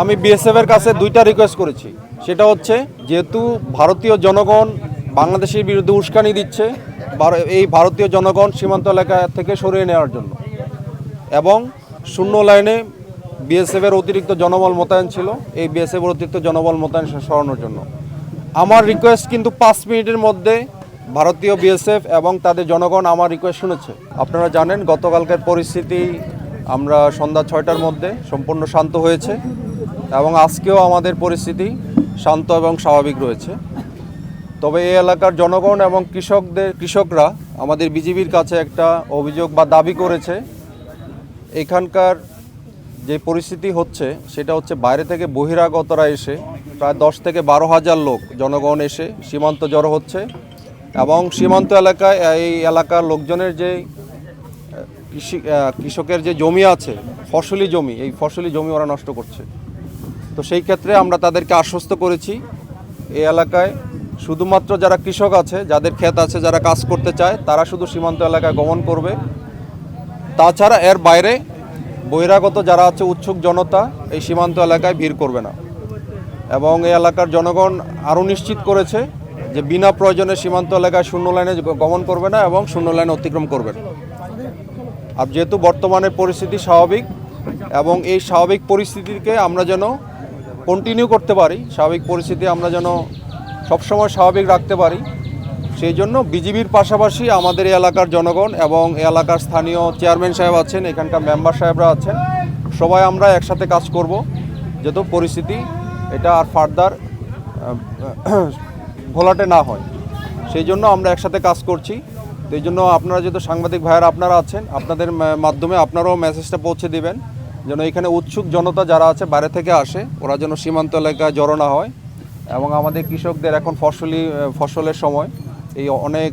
আমি বিএসএফ এর কাছে দুইটা রিকোয়েস্ট করেছি। সেটা হচ্ছে, যেহেতু ভারতীয় জনগণ বাংলাদেশের বিরুদ্ধে উস্কানি দিচ্ছে এই ভারতীয় জনগণ সীমান্ত এলাকা থেকে সরিয়ে নেওয়ার জন্য। এবং শূন্য লাইনে বিএসএফ এর অতিরিক্ত জনবল মোতায়েন ছিল, এই বিএসএফ এর অতিরিক্ত জনবল মোতায়েন সরানোর জন্য। আমার রিকোয়েস্ট কিন্তু পাঁচ মিনিটের মধ্যে ভারতীয় বিএসএফ এবং তাদের জনগণ আমার রিকোয়েস্ট শুনেছে। আপনারা জানেন, গতকালকের পরিস্থিতি আমরা সন্ধ্যা ছয়টার মধ্যে সম্পূর্ণ শান্ত হয়েছে। এবং আজকেও আমাদের পরিস্থিতি শান্ত এবং স্বাভাবিক রয়েছে। তবে এই এলাকার জনগণ এবং কৃষকদের, কৃষকরা আমাদের বিজিবির কাছে একটা অভিযোগ বা দাবি করেছে। এখানকার যে পরিস্থিতি হচ্ছে, সেটা হচ্ছে বাইরে থেকে বহিরাগতরা এসে, প্রায় দশ থেকে বারো হাজার লোক জনগণ এসে সীমান্ত জড়ো হচ্ছে এবং সীমান্ত এলাকায়, এই এলাকার লোকজনের যে কৃষি কৃষকের যে জমি আছে, ফসলি জমি, এই ফসলি জমি ওরা নষ্ট করছে। তো সেই ক্ষেত্রে আমরা তাদেরকে আশ্বস্ত করেছি এই এলাকায়। শুধুমাত্র যারা কৃষক আছে, যাদের ক্ষেত আছে, যারা কাজ করতে চায়, তারা শুধু সীমান্ত এলাকায় গমন করবে। তাছাড়া এর বাইরে বহিরাগত যারা আছে, উৎসুক জনতা এই সীমান্ত এলাকায় ভিড় করবে না। এবং এই এলাকার জনগণ আরও নিশ্চিত করেছে যে বিনা প্রয়োজনে সীমান্ত এলাকায় শূন্য লাইনে গমন করবে না এবং শূন্য লাইনে অতিক্রম করবে আর যেহেতু বর্তমানে পরিস্থিতি স্বাভাবিক এবং এই স্বাভাবিক পরিস্থিতিকে আমরা যেন কন্টিনিউ করতে পারি, স্বাভাবিক পরিস্থিতি আমরা যেন সবসময় স্বাভাবিক রাখতে পারি, সেই জন্য বিজিবির পাশাপাশি আমাদের এলাকার জনগণ এবং এলাকার স্থানীয় চেয়ারম্যান সাহেব আছেন, এখানকার মেম্বার সাহেবরা আছেন, সবাই আমরা একসাথে কাজ করব যেহেতু পরিস্থিতি এটা আর ফার্দার ঘোলাটে না হয়। সেই জন্য আমরা একসাথে কাজ করছি। তো এই জন্য আপনারা যেহেতু সাংবাদিক ভাইয়েরা আপনারা আছেন, আপনাদের মাধ্যমে আপনারাও মেসেজটা পৌঁছে দিবেন। যেন এখানে উৎসুক জনতা যারা আছে বাইরে থেকে আসে ওরা যেন সীমান্ত এলাকায় জড়ো না হয় এবং আমাদের কৃষকদের এখন ফসলি ফসলের সময় এই অনেক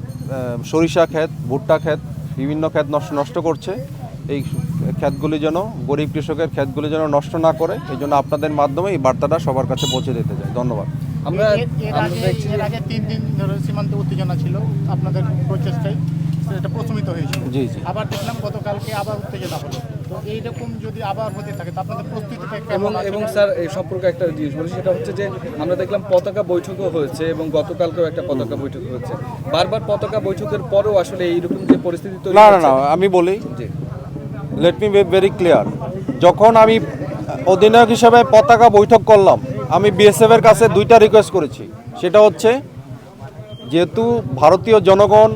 সরিষা ক্ষেত ভুট্টা ক্ষেত বিভিন্ন ক্ষেত নষ্ট নষ্ট করছে। এই ক্ষেতগুলি যেন গরিব কৃষকের ক্ষেতগুলি যেন নষ্ট না করে এই জন্য আপনাদের মাধ্যমে এই বার্তাটা সবার কাছে পৌঁছে দিতে চাই। ধন্যবাদ। আমরা এর- আগে তিন দিন ধরে সীমান্ত উত্তেজনা ছিল। আপনাদের প্রচেষ্টায় জি, জি। আবার দেখলাম গতকালকে আবার উত্তেজনা হলো। তো এইরকম যদি আবার হতে থাকে তো আপনাদের প্রস্তুতিটা এবং এবং স্যার এই সম্পর্কে একটা জিনিস বলি সেটা হচ্ছে যে আমরা দেখলাম পতাকা বৈঠকও হয়েছে এবং গতকালকেও একটা পতাকা বৈঠক হয়েছে। বারবার পতাকা বৈঠকের পরেও আসলে এইরকম যে পরিস্থিতি তৈরি না না না আমি বলি জি। লেট মি ভেরি ক্লিয়ার যখন আমি অধিনায়ক হিসেবে পতাকা বৈঠক করলাম আমি বিএসএফ এর কাছে দুইটা রিকোয়েস্ট করেছি। সেটা হচ্ছে যেহেতু ভারতীয় জনগণ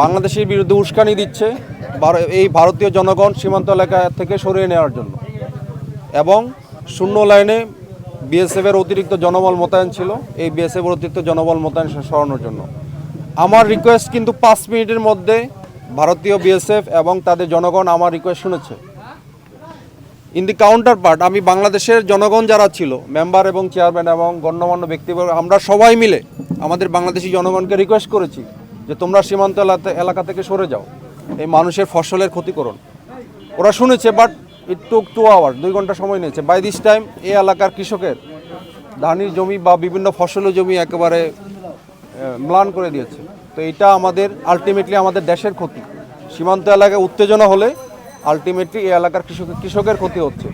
বাংলাদেশের বিরুদ্ধে উস্কানি দিচ্ছে এই ভারতীয় জনগণ সীমান্ত এলাকা থেকে সরিয়ে নেওয়ার জন্য। এবং শূন্য লাইনে বিএসএফ এর অতিরিক্ত জনবল মোতায়েন ছিল। এই বিএসএফ এর অতিরিক্ত জনবল মোতায়েন সরানোর জন্য। আমার রিকোয়েস্ট কিন্তু পাঁচ মিনিটের মধ্যে ভারতীয় বিএসএফ এবং তাদের জনগণ আমার রিকোয়েস্ট শুনেছে। ইন দি কাউন্টার পার্ট আমি বাংলাদেশের জনগণ যারা ছিল মেম্বার এবং চেয়ারম্যান এবং গণ্যমান্য ব্যক্তিবর্গ, আমরা সবাই মিলে আমাদের বাংলাদেশি জনগণকে রিকোয়েস্ট করেছি। যে তোমরা সীমান্ত এলাকা- থেকে সরে যাও। এই মানুষের ফসলের ক্ষতি করুন ওরা শুনেছে but it took two hour দুই ঘণ্টা সময় নিয়েছে। বাই দিস টাইম এই এলাকার কৃষকের ধানের জমি বা বিভিন্ন ফসলের জমি একেবারে ম্লান করে দিয়েছে। তো এটা আমাদের আলটিমেটলি আমাদের দেশের ক্ষতি। সীমান্ত এলাকায় উত্তেজনা হলে আলটিমেটলি এই এলাকার কৃষক কৃষকের ক্ষতি হচ্ছে।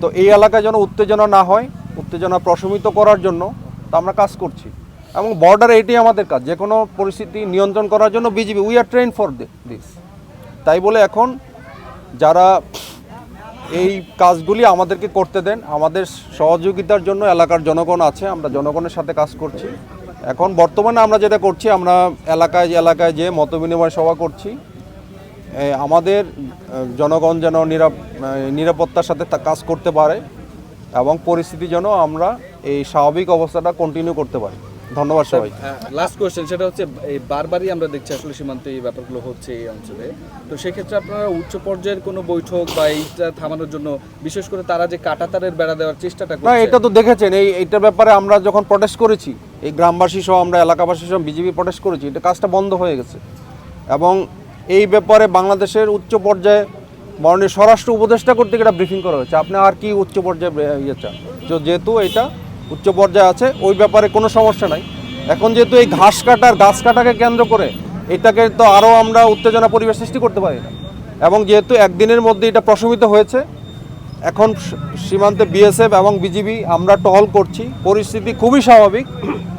তো এই এলাকায় যেন উত্তেজনা না হয়, উত্তেজনা প্রশমিত করার জন্য তা আমরা কাজ করছি। এবং বর্ডার এটাই আমাদের কাজ। যে কোনো পরিস্থিতি নিয়ন্ত্রণ করার জন্য BGB we are train for this তাই বলে এখন যারা এই কাজগুলি আমাদেরকে করতে দেন, আমাদের সহযোগিতার জন্য এলাকার জনগণ আছে, আমরা জনগণের সাথে কাজ করছি। এখন বর্তমানে আমরা যেটা করছি, আমরা এলাকায় এলাকায় যে মত বিনিময় সভা করছি আমাদের জনগণ যেন নিরাপ নিরাপত্তার সাথে কাজ করতে পারে এবং পরিস্থিতি যেন আমরা এই স্বাভাবিক অবস্থাটা কন্টিনিউ করতে পারি। ধন্যবাদ সবাই লাস্ট কোয়েশ্চেন সেটা হচ্ছে এই বারবারই আমরা দেখছি আসলে সীমান্তে এই ব্যাপারগুলো হচ্ছে এই অঞ্চলে। তো সেক্ষেত্রে আপনারা উচ্চ পর্যায়ের কোনো বৈঠক বা এইটা থামানোর জন্য বিশেষ করে তারা যে কাটাতারের বেড়া দেওয়ার চেষ্টাটা না এটা তো দেখেছেন এই এইটার ব্যাপারে আমরা যখন প্রটেস্ট করেছি এই গ্রামবাসী সহ আমরা এলাকাবাসী সহ বিজেপি প্রটেস্ট করেছি এটা কাজটা বন্ধ হয়ে গেছে। এবং এই ব্যাপারে বাংলাদেশের উচ্চ পর্যায়ে মাননীয় স্বরাষ্ট্র উপদেষ্টা কর্তৃক এটা ব্রিফিং করা হয়েছে। আপনি আর কি উচ্চ পর্যায়ে ইয়ে চান? যেহেতু এটা উচ্চ পর্যায়ে আছে, ওই ব্যাপারে কোনো সমস্যা নাই। এখন যেহেতু এই ঘাস কাটার গাছ কাটাকে কেন্দ্র করে, এটাকে তো আরও আমরা উত্তেজনা পরিবেশ সৃষ্টি করতে পারি না। এবং যেহেতু একদিনের মধ্যে এটা প্রশমিত হয়েছে, এখন সীমান্তে বিএসএফ এবং বিজিবি আমরা টহল করছি। পরিস্থিতি খুবই স্বাভাবিক।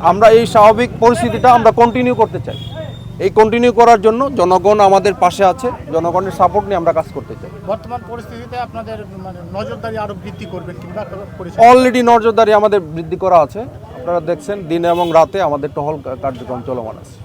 আমরা এই স্বাভাবিক পরিস্থিতিটা আমরা কন্টিনিউ করতে চাই। এই কন্টিনিউ করার জন্য জনগণ আমাদের পাশে আছে জনগণের সাপোর্ট নিয়ে আমরা কাজ করতে চাই। বর্তমান পরিস্থিতিতে আপনাদের মানে নজরদারি আরও বৃদ্ধি করবেন কিংবা অলরেডি নজরদারি আমাদের বৃদ্ধি করা আছে। আপনারা দেখছেন দিন এবং রাতে আমাদের টহল কার্যক্রম চলমান আছে।